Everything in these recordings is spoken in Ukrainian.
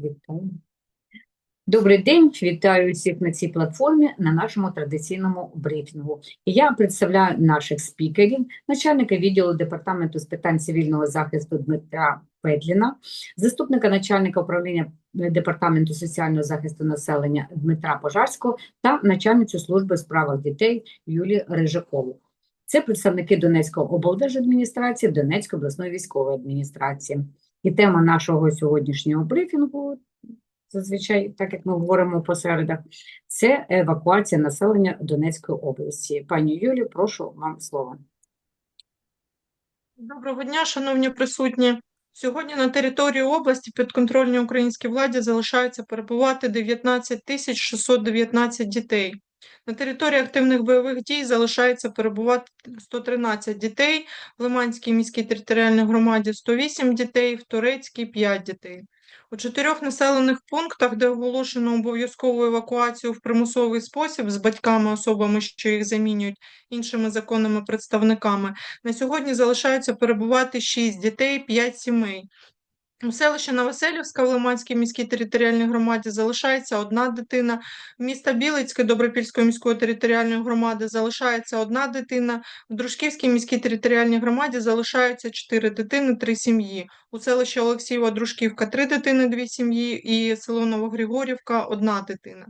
Вітаю. Добрий день, вітаю всіх на цій платформі на нашому традиційному брифінгу. Я представляю наших спікерів, начальника відділу департаменту з питань цивільного захисту Дмитра Петліна, заступника начальника управління департаменту соціального захисту населення Дмитра Пожарського та начальницю служби у справах дітей Юлію Рижакову. Це представники Донецької облдержадміністрації, Донецької обласної військової адміністрації. І тема нашого сьогоднішнього брифінгу, зазвичай, так як ми говоримо по середах, це евакуація населення Донецької області. Пані Юлі, прошу вам слово. Доброго дня, шановні присутні. Сьогодні на території області підконтрольній українській владі залишаються перебувати 19 тисяч 619 дітей. На території активних бойових дій залишається перебувати 113 дітей, в Лиманській міській територіальній громаді 108 дітей, в Турецькій 5 дітей. У чотирьох населених пунктах, де оголошено обов'язкову евакуацію в примусовий спосіб з батьками, особами, що їх замінюють іншими законними представниками, на сьогодні залишаються перебувати 6 дітей, 5 сімей. У селищі Новоселівська в Лиманській міській територіальній громаді залишається одна дитина. В міста Білицьке Добропільської міської територіальної громади залишається одна дитина. В Дружківській міській територіальній громаді залишаються 4 дитини, 3 сім'ї. У селищі Олексієва Дружківка 3 дитини, 2 сім'ї і село Новогригорівка одна дитина.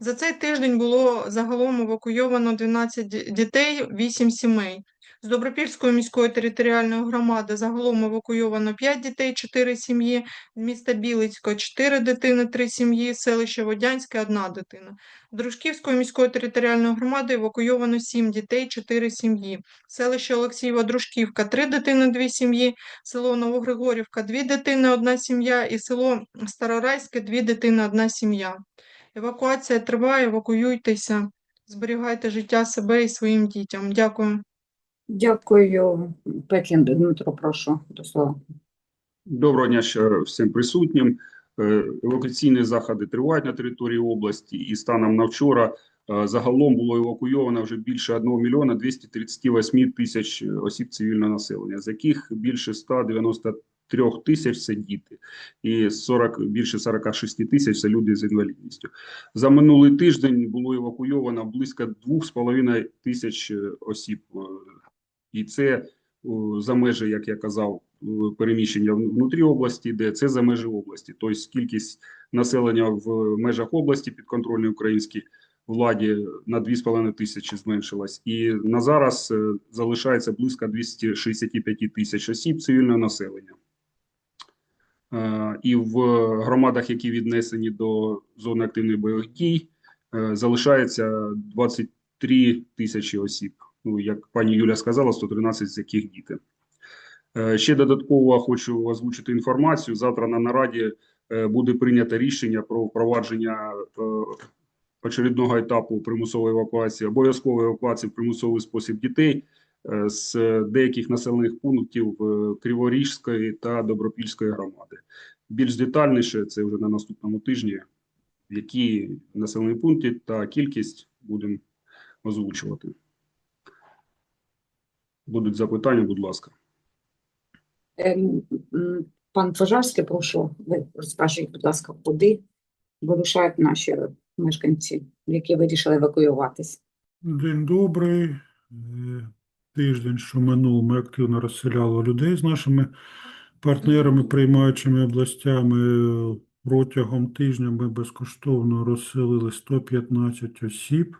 За цей тиждень було загалом евакуйовано 12 дітей, 8 сімей. З Добропільської міської територіальної громади загалом евакуйовано 5 дітей, 4 сім'ї, з міста Білицько 4 дитини, 3 сім'ї, селище Водянське 1 дитина. З Дружківської міської територіальної громади евакуйовано 7 дітей, 4 сім'ї. Селище Олексієва Дружківка 3 дитини, 2 сім'ї, село Новогригорівка 2 дитини, 1 сім'я і село Старорайське 2 дитини, 1 сім'я. Евакуація триває, евакуюйтеся, зберігайте життя себе і своїм дітям. Дякую. Дякую, Петлін Дмитро, прошу до слова. Доброго дня ще всім присутнім. Е, Евакуаційні заходи тривають на території області, і станом на вчора е, загалом було евакуйовано вже більше 1 мільйона 238 тисяч осіб цивільного населення, з яких більше 193 тисяч це діти, і 40, більше 46 тисяч це люди з інвалідністю. За минулий тиждень було евакуйовано близько 2,5 тисяч е, осіб, і це за межі, як я казав, переміщення внутрі області, де це за межі області. Тобто кількість населення в межах області підконтрольної українській владі на 2,5 тисячі зменшилась. І на зараз е, залишається близько 265 тисяч осіб цивільного населення. Е, І в громадах, які віднесені до зони активних бойових дій, е, залишається 23 тисячі осіб. Ну, як пані Юля сказала, 113 з яких діти. Е, Ще додатково хочу озвучити інформацію. Завтра на нараді е, буде прийнято рішення про впровадження е, очередного етапу примусової евакуації, обов'язкової евакуації в примусовий спосіб дітей з деяких населених пунктів Криворіжської та Добропільської громади. Більш детальніше це вже на наступному тижні, які населені пункти та кількість будемо озвучувати. Будуть запитання, будь ласка. Ем, Пан Пожарський, прошу, ви розкажіть, будь ласка, куди вирушають наші мешканці, які вирішили евакуюватись? День добрий. Е, Тиждень, що минув, ми активно розселяли людей з нашими партнерами, приймаючими областями. Протягом тижня ми безкоштовно розселили 115 осіб,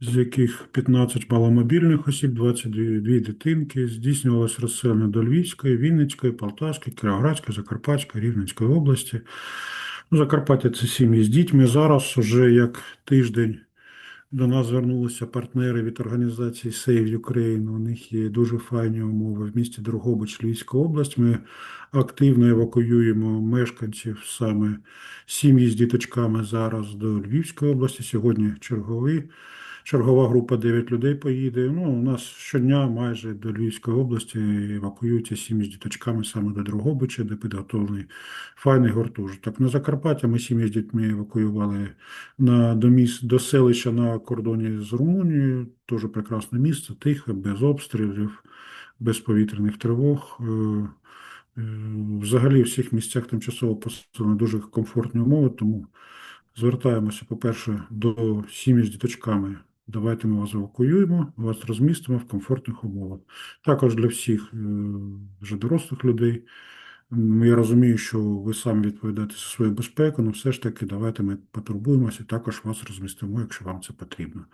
з яких 15 маломобільних осіб, 22 дитинки. Здійснювалось розселення до Львівської, Вінницької, Полтавської, Кіровоградської, Закарпатської, Рівненської області. Ну, Закарпаття це сім'ї з дітьми. Зараз уже як тиждень до нас звернулися партнери від організації Save Ukraine. У них є дуже файні умови в місті Дрогобич, Львівська область. Ми активно евакуюємо мешканців саме сім'ї з діточками зараз до Львівської області. Сьогодні черговий. Чергова група 9 людей поїде. Ну, у нас щодня майже до Львівської області евакуюються сім'ї з діточками саме до Дрогобича, де підготовлений файний гуртожиток. На Закарпаття ми сім'ї з дітьми евакуювали на, до, міс, до селища на кордоні з Румунією. Дуже прекрасне місце, тихе, без обстрілів, без повітряних тривог. Е, Е, Взагалі, в всіх місцях тимчасово поселені дуже комфортні умови, тому звертаємося, по-перше, до сім'ї з діточками. Давайте ми вас евакуюємо, вас розмістимо в комфортних умовах. Також для всіх е, вже дорослих людей. Я розумію, що ви самі відповідаєте за свою безпеку, але все ж таки давайте ми потурбуємося і також вас розмістимо, якщо вам це потрібно.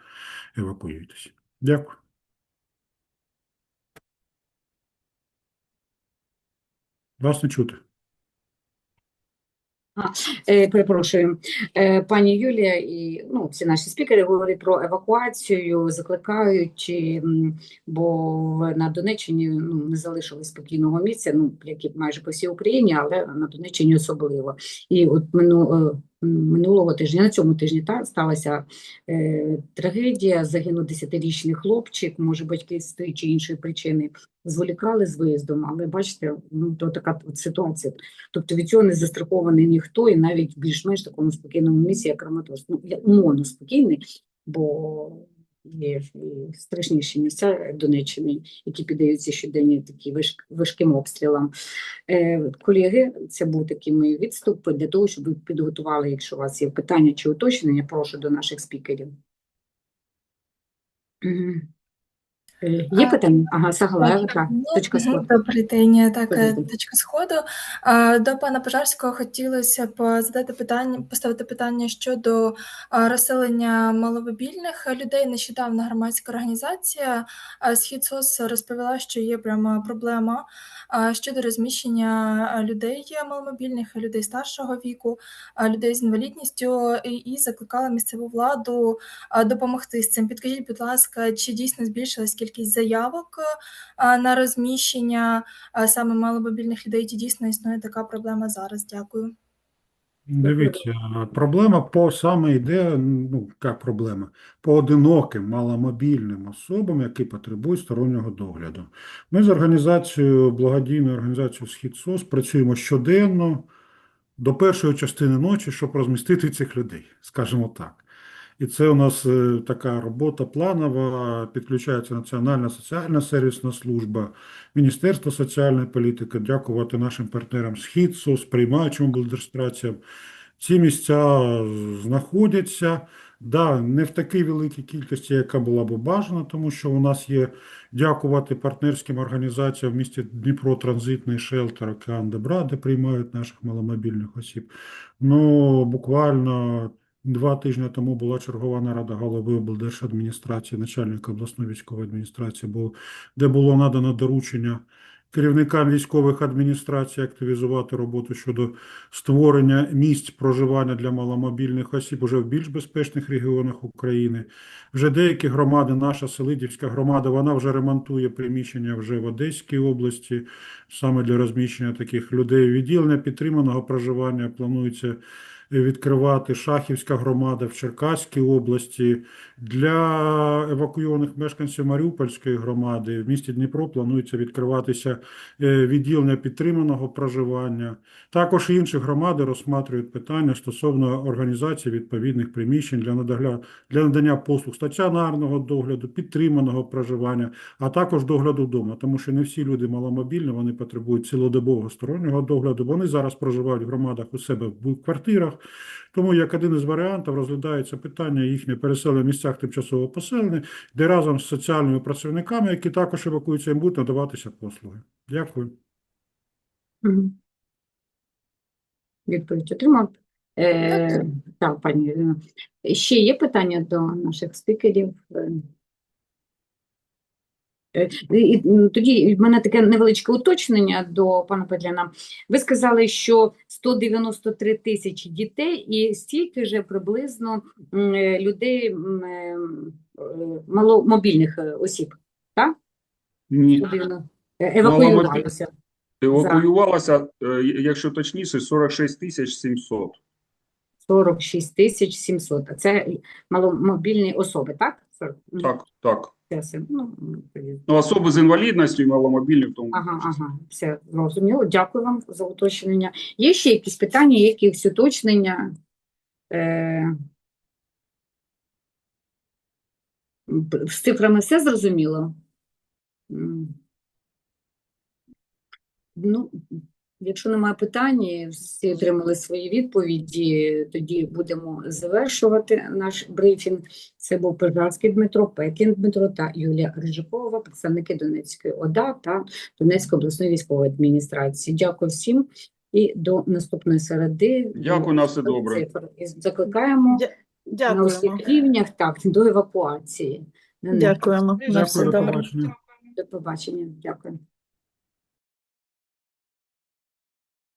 Евакуюйтесь. Дякую. Вас не чути. Е, Перепрошую, Е, пані Юлія і ну, всі наші спікери говорять про евакуацію, закликають, бо на Донеччині ну, не залишили спокійного місця, ну, як і майже по всій Україні, але на Донеччині особливо. І от м, минулого тижня, на цьому тижні та, сталася е, трагедія, загинув 10-річний хлопчик, може батьки з тої чи іншої причини зволікали з виїздом, але бачите, ну, то така от ситуація. Тобто від цього не застрахований ніхто, і навіть більш-менш такому спокійному місці, як Краматорськ. Ну, я умовно спокійний, бо і страшніші місця Донеччини, які піддаються щоденні такі важ- важким обстрілам. Е, колеги, це був такий мій відступ для того, щоб ви підготували, якщо у вас є питання чи уточнення, прошу до наших спікерів. Е, Є питання? Ага, Сагалева, Так, так, ну, точка сходу. Добрий день, так, Добрий е, точка сходу. До пана Пожарського хотілося б задати питання, поставити питання щодо розселення маломобільних людей. Нещодавно громадська організація «Схід СОС» розповіла, що є прямо проблема щодо розміщення людей маломобільних, людей старшого віку, людей з інвалідністю, і закликала місцеву владу допомогти з цим. Підкажіть, будь ласка, чи дійсно збільшилась кількість заявок на розміщення саме маломобільних людей, чи дійсно існує така проблема зараз? Дякую. Дивіться, проблема по саме йде, ну, як проблема, по одиноким маломобільним особам, які потребують стороннього догляду. Ми з організацією, благодійною організацією «Схід СОС» працюємо щоденно до першої частини ночі, щоб розмістити цих людей, скажімо так. І це у нас е, така робота планова, підключається Національна соціальна сервісна служба, Міністерство соціальної політики, дякувати нашим партнерам «Схід СОС», приймаючим. Ці місця знаходяться, да, не в такій великій кількості, яка була б бажана, тому що у нас є дякувати партнерським організаціям в місті Дніпро транзитний шелтер «Океан Добра», де приймають наших маломобільних осіб. Ну, буквально два тижні тому була чергова нарада голови облдержадміністрації, начальника обласної військової адміністрації, де було надано доручення керівникам військових адміністрацій активізувати роботу щодо створення місць проживання для маломобільних осіб уже в більш безпечних регіонах України. Вже деякі громади, наша Селидівська громада, вона вже ремонтує приміщення вже в Одеській області, саме для розміщення таких людей. Відділення підтриманого проживання планується відкривати Шахівська громада в Черкаській області. Для евакуйованих мешканців Маріупольської громади в місті Дніпро планується відкриватися е, відділення підтриманого проживання. Також інші громади розсматривають питання стосовно організації відповідних приміщень для надання послуг стаціонарного догляду, підтриманого проживання, а також догляду вдома, тому що не всі люди маломобільні, вони потребують цілодобового стороннього догляду. Вони зараз проживають в громадах у себе в квартирах. Тому як один із варіантів розглядається питання їхнє переселення в місцях тимчасового поселення, де разом з соціальними працівниками, які також евакуються, їм будуть надаватися послуги. Дякую. Відповідь отримав. Е, так, пані Ірина. Ще є питання до наших спікерів? Е, і- Тоді в мене таке невеличке уточнення до пана Петляна. Ви сказали, що 193 тисячі дітей і стільки же приблизно е, людей е, маломобільних осіб, так? Ні. 190. Евакуювалося. Евакуювалося, е, якщо точніше, 46 тисяч 700. 46 тисяч 700. А це маломобільні особи, так? Ну, Так, так. Це. Ну. Ну, особи з інвалідністю і маломобільні в тому. Ага, ага, все зрозуміло. Дякую вам за уточнення. Є ще якісь питання, якісь уточнення? Е, з цифрами все зрозуміло? Ну, якщо немає питань, всі отримали свої відповіді, тоді будемо завершувати наш брифінг. Це був Пожарський Дмитро, Пекін Дмитро та Юлія Рижикова, представники Донецької ОДА та Донецької обласної військової адміністрації. Дякую всім і до наступної середи. Дякую, на все добре. І закликаємо Дя- на усіх рівнях так, до евакуації. Дякуємо. На все Дякую, добре. До побачення. Дякую.